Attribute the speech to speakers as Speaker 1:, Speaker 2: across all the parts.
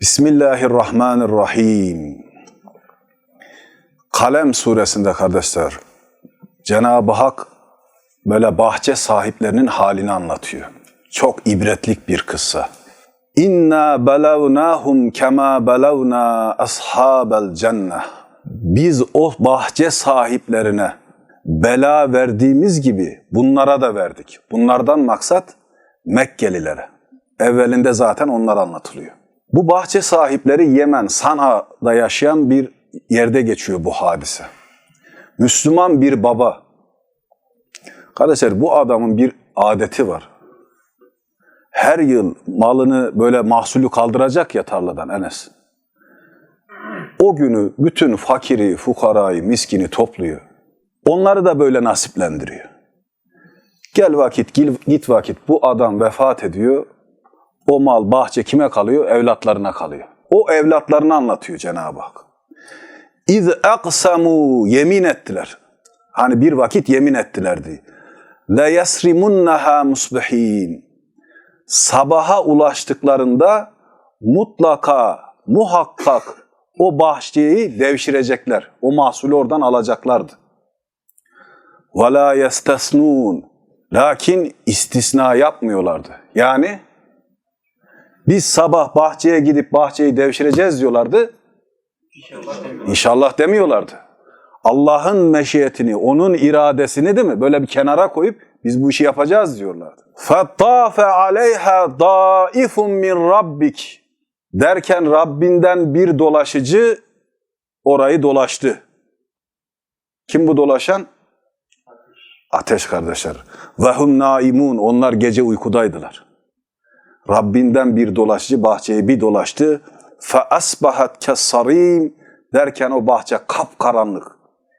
Speaker 1: Bismillahirrahmanirrahim. Kalem suresinde kardeşler Cenab-ı Hak böyle bahçe sahiplerinin halini anlatıyor. Çok ibretlik bir kıssa. İnna belavnahum kema belavna ashabel cenneh. Biz o bahçe sahiplerine bela verdiğimiz gibi bunlara da verdik. Bunlardan maksat Mekkelilere. Evvelinde zaten onlar anlatılıyor. Bu bahçe sahipleri Yemen, Sana'da yaşayan bir yerde geçiyor bu hadise. Müslüman bir baba. Kardeşler bu adamın bir adeti var. Her yıl malını böyle mahsulü kaldıracak ya tarladan Enes. O günü bütün fakiri, fukarayı, miskini topluyor. Onları da böyle nasiplendiriyor. Gel vakit, git vakit bu adam vefat ediyor. O mal, bahçe kime kalıyor? Evlatlarına kalıyor. O evlatlarını anlatıyor Cenab-ı Hak. İz aksamu yemin ettiler. Hani bir vakit yemin ettiler diye. Le yasrimunnaha musbihin. Sabaha ulaştıklarında mutlaka, muhakkak o bahçeyi devşirecekler. O mahsulü oradan alacaklardı. Ve la yestasnun. Lakin istisna yapmıyorlardı. Yani biz sabah bahçeye gidip bahçeyi devşireceğiz diyorlardı. İnşallah demiyorlardı. Allah'ın meşiyetini, onun iradesini değil mi? Böyle bir kenara koyup biz bu işi yapacağız diyorlardı. فَطَّافَ عَلَيْهَا ضَائِفٌ مِّنْ rabbik derken Rabbinden bir dolaşıcı orayı dolaştı. Kim bu dolaşan? Ateş kardeşler. Vehum naimun. Onlar gece uykudaydılar. Rabbinden bir dolaşıcı bahçeyi bir dolaştı. Asbahat kesarim derken o bahçe kapkaranlık,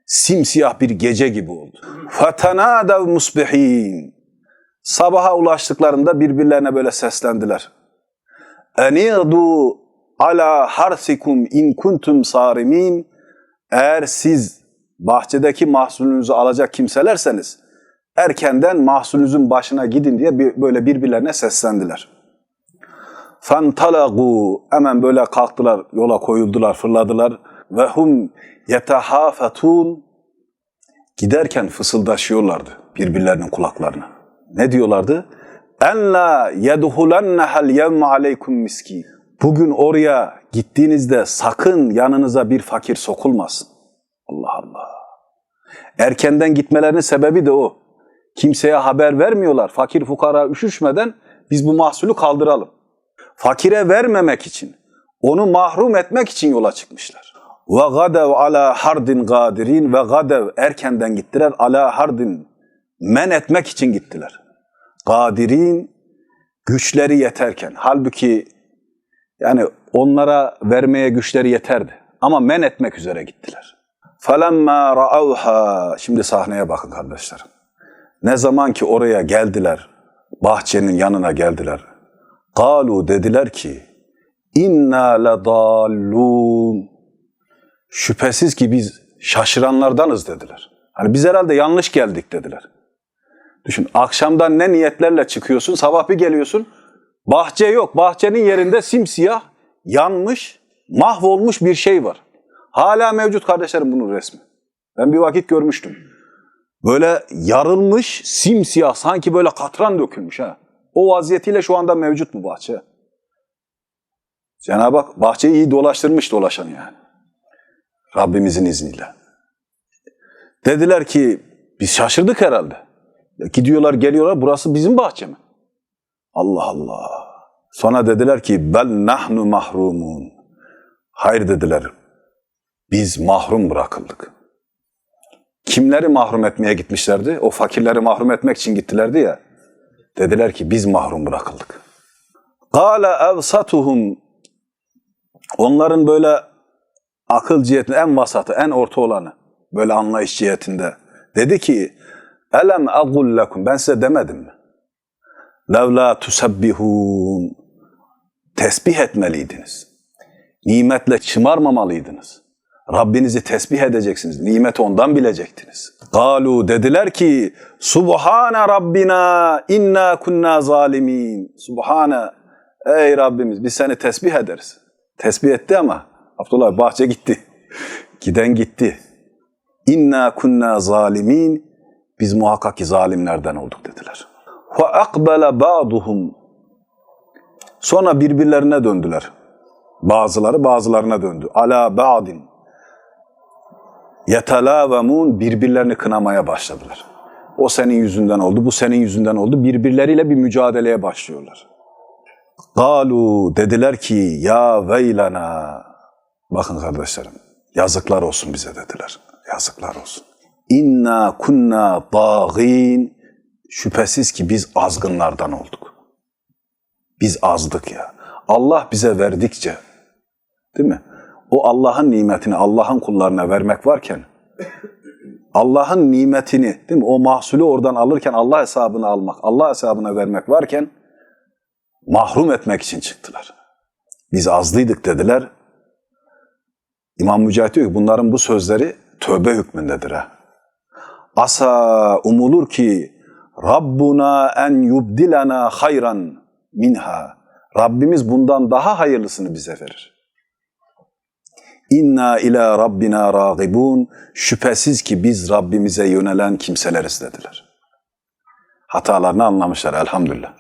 Speaker 1: simsiyah bir gece gibi oldu. Fetenâdev musbihin. Sabaha ulaştıklarında birbirlerine böyle seslendiler. Enirdu ala harsikum in kuntum sarimin. Eğer siz bahçedeki mahsulünüzü alacak kimselerseniz erkenden mahsulünüzün başına gidin diye böyle birbirlerine seslendiler. Fantalagu hemen böyle kalktılar, yola koyuldular, fırladılar. Ve hum yetehafetun giderken fısıldaşıyorlardı birbirlerinin kulaklarına. Ne diyorlardı? En la yedhulennehel yevme aleykum miski. Bugün oraya gittiğinizde sakın yanınıza bir fakir sokulmasın. Allah Allah. Erkenden gitmelerinin sebebi de o. Kimseye haber vermiyorlar. Fakir fukara üşüşmeden biz bu mahsulü kaldıralım Fakire vermemek için, onu mahrum etmek için yola çıkmışlar. Ve gadev ala hardin gadirin ve gadev erkenden gittiler ala hardin men etmek için gittiler. Gadirin güçleri yeterken. Halbuki yani onlara vermeye güçleri yeterdi. Ama men etmek üzere gittiler. فَلَمَّا رَأَوْهَا Şimdi sahneye bakın kardeşlerim. Ne zaman ki oraya geldiler, bahçenin yanına geldiler. Galu dediler ki, inna ledallun. Şüphesiz ki biz şaşıranlardanız dediler. Hani biz herhalde yanlış geldik dediler. Düşün akşamdan ne niyetlerle çıkıyorsun, sabah bir geliyorsun, bahçe yok. Bahçenin yerinde simsiyah, yanmış, mahvolmuş bir şey var. Hala mevcut kardeşlerim bunun resmi. Ben bir vakit görmüştüm. Böyle yarılmış, simsiyah, sanki böyle katran dökülmüş ha. O vaziyetiyle şu anda mevcut bu bahçe. Cenab-ı Hak bahçeyi iyi dolaştırmış dolaşan yani. Rabbimizin izniyle. Dediler ki biz şaşırdık herhalde. Gidiyorlar geliyorlar burası bizim bahçe mi? Allah Allah. Sonra dediler ki bel nahnu mahrumun. Hayır dediler. Biz mahrum bırakıldık. Kimleri mahrum etmeye gitmişlerdi? O fakirleri mahrum etmek için gittilerdi ya. Dediler ki biz mahrum bırakıldık. Kâle evsatuhum Onların böyle akıl cihetinde en vasatı, en orta olanı, böyle anlayış cihetinde. Dedi ki, Elem agul lekum, ben size demedim mi? Levla tusabbihun, tesbih etmeliydiniz. Nimetle çımarmamalıydınız. Rabbinizi tesbih edeceksiniz. Nimeti ondan bilecektiniz. Galu dediler ki Subhane Rabbina inna kunna zalimin. Subhane ey Rabbimiz biz seni tesbih ederiz. Tesbih etti ama Abdullah bahçe gitti. Giden gitti. İnna kunna zalimin. Biz muhakkak ki zalimlerden olduk dediler. Ve akbele ba'duhum. Sonra birbirlerine döndüler. Bazıları bazılarına döndü. Ala ba'din. Yetelâvemun birbirlerini kınamaya başladılar. O senin yüzünden oldu, bu senin yüzünden oldu. Birbirleriyle bir mücadeleye başlıyorlar. Galu dediler ki ya veylana. Bakın kardeşlerim yazıklar olsun bize dediler. Yazıklar olsun. İnna kunna dağin. Şüphesiz ki biz azgınlardan olduk. Biz azdık ya. Allah bize verdikçe değil mi? O Allah'ın nimetini Allah'ın kullarına vermek varken Allah'ın nimetini değil mi? O mahsulü oradan alırken Allah hesabını almak, Allah hesabına vermek varken mahrum etmek için çıktılar. Biz azlıydık dediler. İmam Mücahit diyor ki bunların bu sözleri tövbe hükmündedir ha. Asa umulur ki Rabbuna en yubdilana hayran minha. Rabbimiz bundan daha hayırlısını bize verir. İnna ila rabbina ragibun. Şüphesiz ki biz Rabbimize yönelen kimseleriz dediler. Hatalarını anlamışlar elhamdülillah.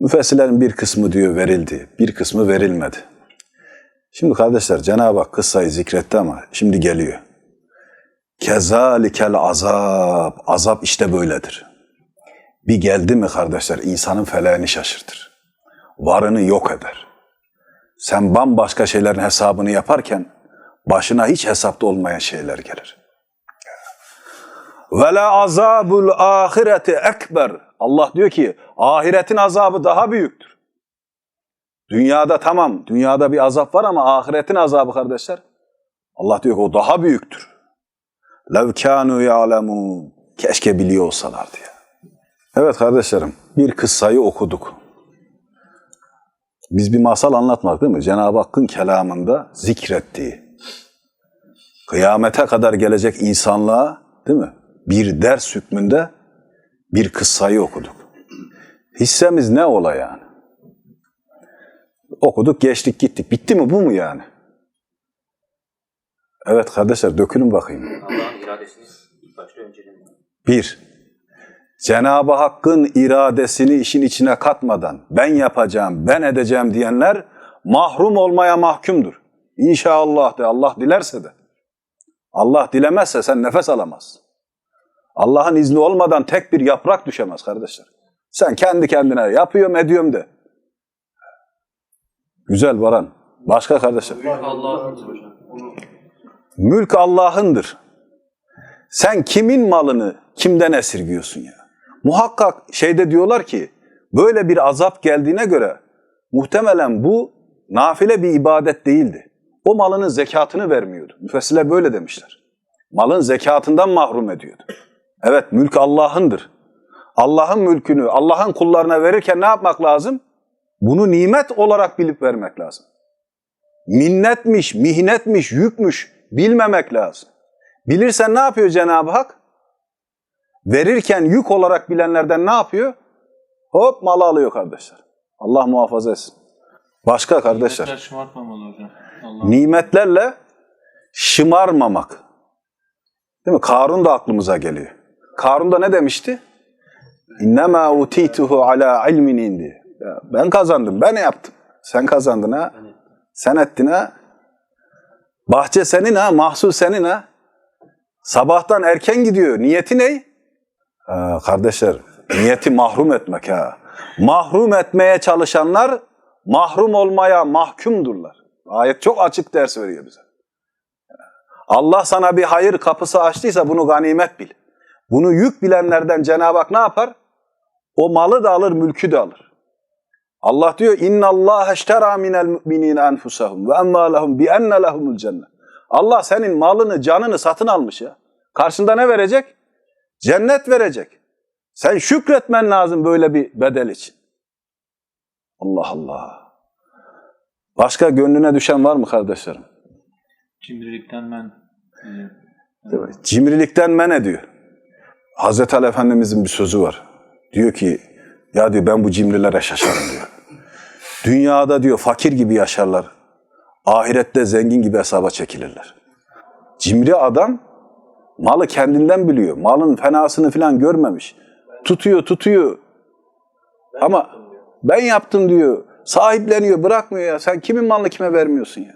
Speaker 1: Müfessirlerin bir kısmı diyor verildi, bir kısmı verilmedi. Şimdi kardeşler Cenab-ı Hak kıssayı zikretti ama şimdi geliyor. Kezalikel azap. Azap işte böyledir. Bir geldi mi kardeşler insanın feleğini şaşırtır. Varını yok eder. Sen bambaşka şeylerin hesabını yaparken başına hiç hesapta olmayan şeyler gelir. Ve la azabul ahireti ekber. Allah diyor ki ahiretin azabı daha büyüktür. Dünyada tamam, dünyada bir azap var ama ahiretin azabı kardeşler. Allah diyor ki o daha büyüktür. Lev kânû ya'lemûn. Keşke biliyor olsalardı ya. Evet kardeşlerim, bir kıssayı okuduk. Biz bir masal anlatmak değil mi? Cenab-ı Hakk'ın kelamında zikrettiği, kıyamete kadar gelecek insanlığa değil mi? Bir ders hükmünde bir kıssayı okuduk. Hissemiz ne ola yani? Okuduk, geçtik, gittik. Bitti mi bu mu yani? Evet kardeşler dökülün bakayım.
Speaker 2: Allah'ın iradesini ilk başta öncelemek.
Speaker 1: Bir, Cenab-ı Hakk'ın iradesini işin içine katmadan ben yapacağım, ben edeceğim diyenler mahrum olmaya mahkumdur. İnşallah de Allah dilerse de. Allah dilemezse sen nefes alamazsın. Allah'ın izni olmadan tek bir yaprak düşemez kardeşler. Sen kendi kendine yapıyorum ediyorum de. Güzel Baran. Başka kardeşler.
Speaker 2: Hocam.
Speaker 1: Mülk Allah'ındır. Sen kimin malını kimden esirgiyorsun ya? Muhakkak şeyde diyorlar ki böyle bir azap geldiğine göre muhtemelen bu nafile bir ibadet değildi. O malının zekatını vermiyordu. Müfessirler böyle demişler. Malın zekatından mahrum ediyordu. Evet mülk Allah'ındır. Allah'ın mülkünü Allah'ın kullarına verirken ne yapmak lazım? Bunu nimet olarak bilip vermek lazım. Minnetmiş, mihnetmiş, yükmüş bilmemek lazım. Bilirsen ne yapıyor Cenab-ı Hak? Verirken yük olarak bilenlerden ne yapıyor? Hop malı alıyor kardeşler. Allah muhafaza etsin. Başka kardeşler.
Speaker 3: Nimetler şımartmamalı hocam. Allah.
Speaker 1: Nimetlerle şımarmamak. Değil mi? Karun da aklımıza geliyor. Karun da ne demişti? İnnemâ utîtuhu alâ ilmin indi. Ben kazandım, ben yaptım. Sen kazandın ha. Sen ettin ha. Bahçe senin ha, mahsul senin ha. Sabahtan erken gidiyor. Niyeti ne? Ha, kardeşler, niyeti mahrum etmek ha. Mahrum etmeye çalışanlar mahrum olmaya mahkumdurlar. Ayet çok açık ders veriyor bize. Allah sana bir hayır kapısı açtıysa bunu ganimet bil. Bunu yük bilenlerden Cenab-ı Hak ne yapar? O malı da alır, mülkü de alır. Allah diyor inna Allah eştera minel mu'minin enfusahum ve emma bi enne lahumul cennet. Allah senin malını, canını satın almış ya. Karşında ne verecek? Cennet verecek. Sen şükretmen lazım böyle bir bedel için. Allah Allah. Başka gönlüne düşen var mı kardeşlerim?
Speaker 3: Cimrilikten men.
Speaker 1: Değil mi? Cimrilikten men ediyor. Hazreti Ali Efendimizin bir sözü var. Diyor ki ya diyor ben bu cimrilere şaşarım diyor. Dünyada diyor fakir gibi yaşarlar. Ahirette zengin gibi hesaba çekilirler. Cimri adam malı kendinden biliyor. Malın fenasını falan görmemiş. Tutuyor tutuyor. Ama ben yaptım diyor. Sahipleniyor bırakmıyor ya. Sen kimin malını kime vermiyorsun ya?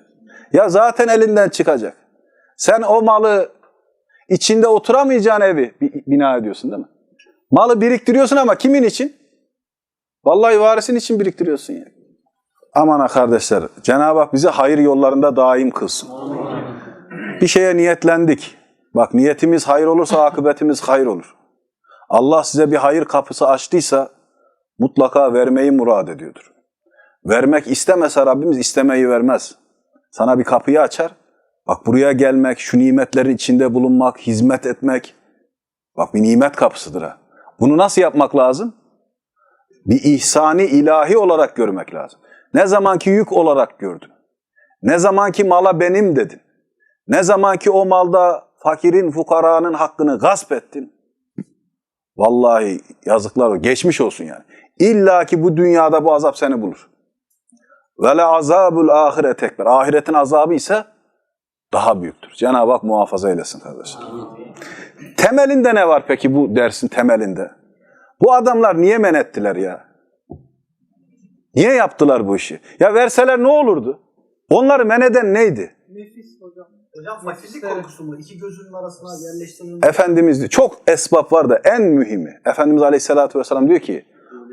Speaker 1: Ya zaten elinden çıkacak. Sen o malı içinde oturamayacağın evi bi- bina ediyorsun değil mi? Malı biriktiriyorsun ama kimin için? Vallahi varisin için biriktiriyorsun ya. Aman ha kardeşler, Cenab-ı Hak bizi hayır yollarında daim kılsın. Bir şeye niyetlendik. Bak niyetimiz hayır olursa akıbetimiz hayır olur. Allah size bir hayır kapısı açtıysa mutlaka vermeyi murad ediyordur. Vermek istemese Rabbimiz istemeyi vermez. Sana bir kapıyı açar. Bak buraya gelmek, şu nimetlerin içinde bulunmak, hizmet etmek. Bak bir nimet kapısıdır ha. Bunu nasıl yapmak lazım? Bir ihsani ilahi olarak görmek lazım. Ne zamanki yük olarak gördün. Ne zamanki mala benim dedin. Ne zamanki o malda fakirin, fukaranın hakkını gasp ettin. Vallahi yazıklar. Geçmiş olsun yani. İlla ki bu dünyada bu azap seni bulur. Ve le azabul ahiret ekber. Ahiretin azabı ise daha büyüktür. Cenab-ı Hak muhafaza eylesin kardeşler. Temelinde ne var peki bu dersin temelinde? Bu adamlar niye men ettiler ya? Niye yaptılar bu işi? Ya verseler ne olurdu? Onları men eden neydi?
Speaker 4: Nefis hocam. Hocam fakirlik korkusu mu? İki gözünün arasına yerleştirilmiş.
Speaker 1: Efendimiz çok esbab var da en mühimi. Efendimiz Aleyhisselatü Vesselam diyor ki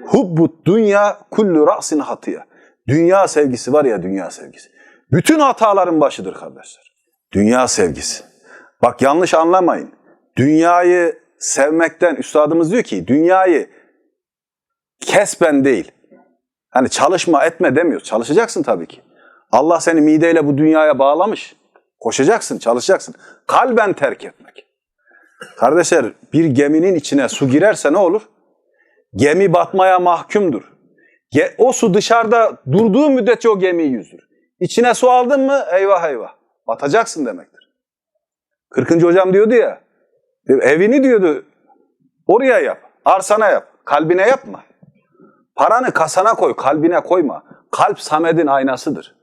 Speaker 1: Hubbut dünya kullu ra'sin hatıya. Dünya sevgisi var ya dünya sevgisi. Bütün hataların başıdır kardeşler. Dünya sevgisi. Bak yanlış anlamayın. Dünyayı sevmekten üstadımız diyor ki dünyayı kesben değil. Hani çalışma etme demiyor. Çalışacaksın tabii ki. Allah seni mideyle bu dünyaya bağlamış. Koşacaksın, çalışacaksın. Kalben terk etmek. Kardeşler bir geminin içine su girerse ne olur? Gemi batmaya mahkumdur. O su dışarıda durduğu müddetçe o gemiyi yüzdür. İçine su aldın mı eyvah eyvah. Batacaksın demektir. 40. hocam diyordu ya, evini diyordu oraya yap, arsana yap, kalbine yapma. Paranı kasana koy, kalbine koyma. Kalp Samet'in aynasıdır.